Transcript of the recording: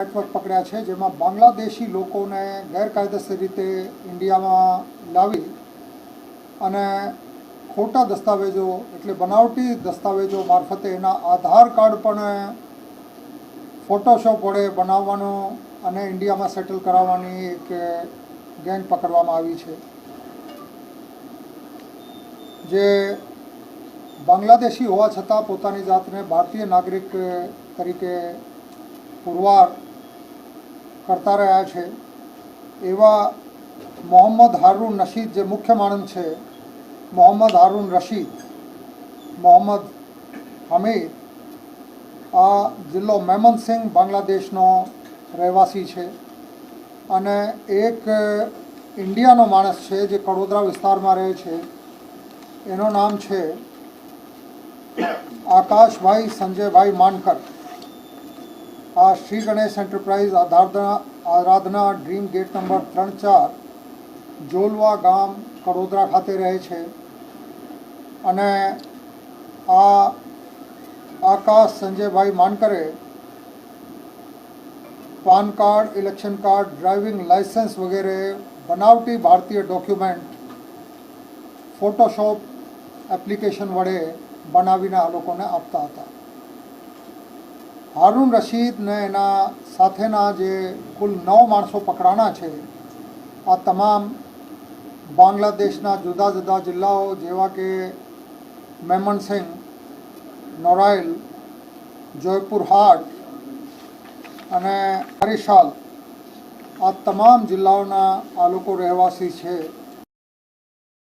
Network પકડ્યા છે, જેમાં બાંગ્લાદેશી લોકોને ગેરકાયદેસર રીતે ઇન્ડિયામાં લાવી અને ખોટા દસ્તાવેજો એટલે બનાવટી દસ્તાવેજો મારફતે એના આધાર કાર્ડ પણ ફોટોશોપ વડે બનાવવાનો અને ઇન્ડિયામાં સેટલ કરાવવાની એક ગેંગ પકડવામાં આવી છે. જે બાંગ્લાદેશી હોવા છતાં પોતાની જાતને ભારતીય નાગરિક તરીકે પુરવાર કરતા રહ્યા છે. એવા મોહમ્મદ હારૂન રશીદ જે મુખ્ય માણસ છે, મોહમ્મદ હારૂન રશીદ, મોહમ્મદ હમીદ, આ જિલ્લો મેમનસિંહ બાંગ્લાદેશનો રહેવાસી છે અને એક ઇન્ડિયાનો માણસ છે જે કડોદરા વિસ્તારમાં રહે છે. એનું નામ છે આકાશભાઈ સંજયભાઈ માનકર. આ શ્રી ગણેશ એન્ટરપ્રાઇઝ આધારના આરાધના ડ્રીમ ગેટ નંબર ત્રણ ચાર, જોલવા ગામ, કડોદરા ખાતે રહે છે. અને આ આકાશ સંજયભાઈ માનકરે PAN card, election card, driving licence વગેરે બનાવટી ભારતીય ડોક્યુમેન્ટ, ફોટોશોપ એપ્લિકેશન વડે બનાવીને આ લોકોને આપતા હતા. હારૂન રશીદને એના સાથેના જે કુલ નવ માણસો પકડાના છે, આ તમામ બાંગ્લાદેશના જુદા જુદા જિલ્લાઓ જેવા કે મેમનસિંહ નોરાઇલ જોયપુર હાટ અને હરિશાલ આ તમામ જિલ્લાઓના આ લોકો રહેવાસી છે.